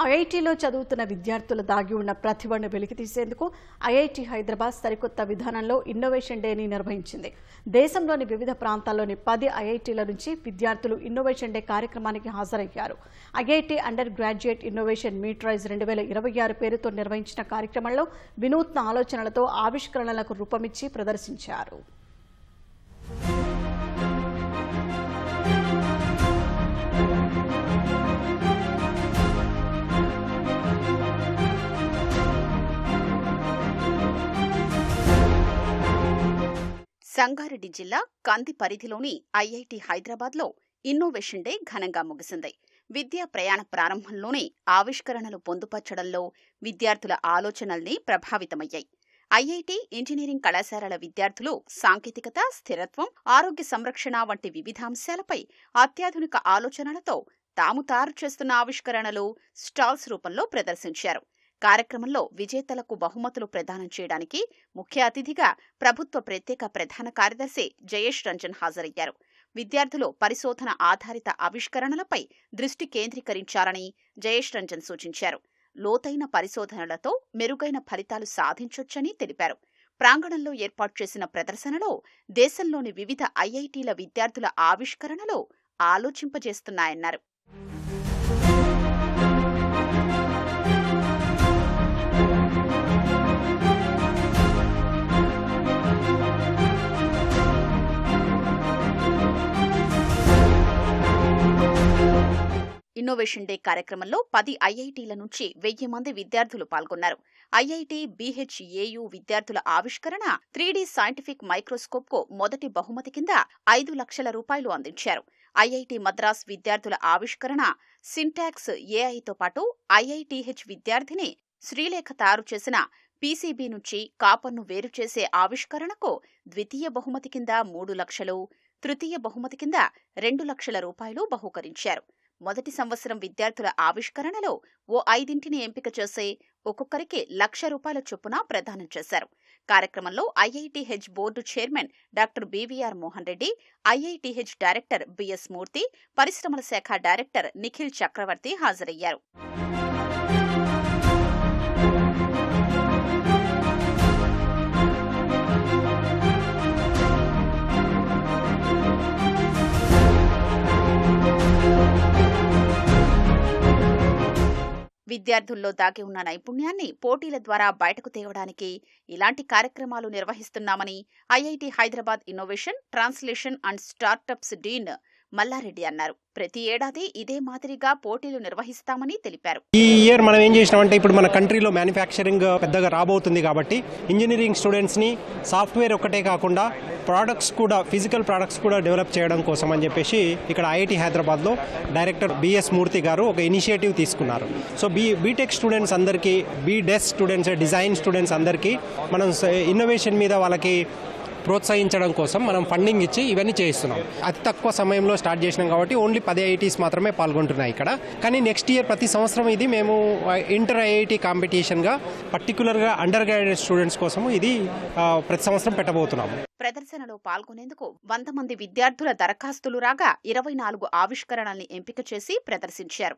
ఐఐటీలో చదువుతున్న విద్యార్థుల దాగి ఉన్న ప్రతిభను వెలికితీసేందుకు ఐఐటి హైదరాబాద్ సరికొత్త విధానంలో ఇన్నోవేషన్ డేని నిర్వహించింది. దేశంలోని వివిధ ప్రాంతాల్లోని పది ఐఐటీల నుంచి విద్యార్థులు ఇన్నోవేషన్ డే కార్యక్రమానికి హాజరయ్యారు. IIT undergraduate innovation meet rise రెండు వేల ఇరవై ఆరు పేరుతో నిర్వహించిన కార్యక్రమంలో వినూత్న ఆలోచనలతో ఆవిష్కరణలకు రూపమిచ్చి ప్రదర్శించారు. సంగారెడ్డి జిల్లా కంది పరిధిలోని ఐఐటి హైదరాబాద్లో ఇన్నోవేషన్ డే ఘనంగా ముగిసింది. విద్యా ప్రయాణ ప్రారంభంలోనే ఆవిష్కరణలు పొందుపర్చడంలో విద్యార్థుల ఆలోచనల్ని ప్రభావితమయ్యాయి. ఐఐటి ఇంజనీరింగ్ కళాశాలల విద్యార్థులు సాంకేతికత స్థిరత్వం ఆరోగ్య సంరక్షణ వంటి వివిధ అంశాలపై అత్యాధునిక ఆలోచనలతో తాము తయారు చేస్తున్న ఆవిష్కరణలు స్టాల్స్ రూపంలో ప్రదర్శించారు. కార్యక్రమంలో విజేతలకు బహుమతులు ప్రదానం చేయడానికి ముఖ్య అతిథిగా ప్రభుత్వ ప్రత్యేక ప్రధాన కార్యదర్శి జయేష్ రంజన్ హాజరయ్యారు. విద్యార్థులు పరిశోధన ఆధారిత ఆవిష్కరణలపై దృష్టి కేంద్రీకరించాలని జయేష్ రంజన్ సూచించారు. లోతైన పరిశోధనలతో మెరుగైన ఫలితాలు సాధించొచ్చని తెలిపారు. ప్రాంగణంలో ఏర్పాటు చేసిన ప్రదర్శనలో దేశంలోని వివిధ ఐఐటీల విద్యార్థుల ఆవిష్కరణలు ఆలోచింపజేస్తున్నాయన్నారు. ఇన్నోవేషన్ డే కార్యక్రమంలో పది ఐఐటీల నుంచి వెయ్యి మంది విద్యార్థులు పాల్గొన్నారు. ఐఐటి బీహెచ్ఏయు విద్యార్థుల ఆవిష్కరణ త్రీడీ సైంటిఫిక్ మైక్రోస్కోప్కు మొదటి బహుమతి కింద ఐదు లక్షల రూపాయలు అందించారు. ఐఐటి మద్రాస్ విద్యార్థుల ఆవిష్కరణ సింటాక్స్ ఏఐతో పాటు ఐఐటిహెచ్ విద్యార్థిని శ్రీలేఖ తయారు చేసిన పీసీబీ నుంచి కాపర్ను వేరు చేసే ఆవిష్కరణకు ద్వితీయ బహుమతి కింద మూడు లక్షలు తృతీయ బహుమతి కింద రెండు లక్షల రూపాయలు బహూకరించారు. మొదటి సంవత్సరం విద్యార్థుల ఆవిష్కరణలో ఓ ఐదింటిని ఎంపిక చేసి ఒక్కొక్కరికి లక్ష రూపాయల చొప్పున ప్రదానం చేశారు. కార్యక్రమంలో IITH board chairman doctor BVR Mohan Reddy IITH director BS Murthy పరిశ్రమల శాఖ డైరెక్టర్ నిఖిల్ చక్రవర్తి హాజరయ్యారు. విద్యార్థుల్లో దాగి ఉన్న నైపుణ్యాన్ని పోటీల ద్వారా బయటకు తేవడానికి ఇలాంటి కార్యక్రమాలు నిర్వహిస్తున్నామని IIT Hyderabad innovation translation and startups dean Mallareddy అన్నారు. ప్రతి ఏడాది ఇదే మాదిరిగా పోటీలు నిర్వహిస్తామని తెలిపారు. ఈ ఇయర్ మనం ఏం చేసినామంటే ఇప్పుడు మన కంట్రీలో మ్యానుఫ్యాక్చరింగ్ పెద్దగా రాబోతుంది కాబట్టి ఇంజనీరింగ్ స్టూడెంట్స్ని సాఫ్ట్వేర్ ఒక్కటే కాకుండా ప్రోడక్ట్స్ కూడా ఫిజికల్ ప్రోడక్ట్స్ కూడా డెవలప్ చేయడం కోసం అని చెప్పేసి ఇక్కడ ఐఐటి హైదరాబాద్లో డైరెక్టర్ బిఎస్ మూర్తి గారు ఒక ఇనిషియేటివ్ తీసుకున్నారు. సో బీ బీటెక్ స్టూడెంట్స్ అందరికీ బీడెస్ స్టూడెంట్స్ డిజైన్ స్టూడెంట్స్ అందరికీ మనం ఇన్నోవేషన్ మీద వాళ్ళకి ప్రోత్సహించడం కోసం మనం ఫండింగ్ ఇచ్చి ఇవన్నీ చేయిస్తున్నాం. అతి తక్కువ సమయంలో స్టార్ట్ చేసినాం కాబట్టి ఓన్లీ పది ఐఐటీస్ మాత్రమే పాల్గొంటున్నాయి ఇక్కడ. కానీ నెక్స్ట్ ఇయర్ ప్రతి సంవత్సరం ఇది మేము ఇంటర్ ఐఐటి కాంపిటీషన్గా పర్టికులర్గా అండర్ గ్రాడ్యుయేట్ స్టూడెంట్స్ కోసం ఇది ప్రతి సంవత్సరం పెట్టబోతున్నాము. ప్రదర్శనలో పాల్గొనేందుకు వంద మంది విద్యార్థుల దరఖాస్తులు రాగా ఇరవై నాలుగు ఆవిష్కరణల్ని ఎంపిక చేసి ప్రదర్శించారు.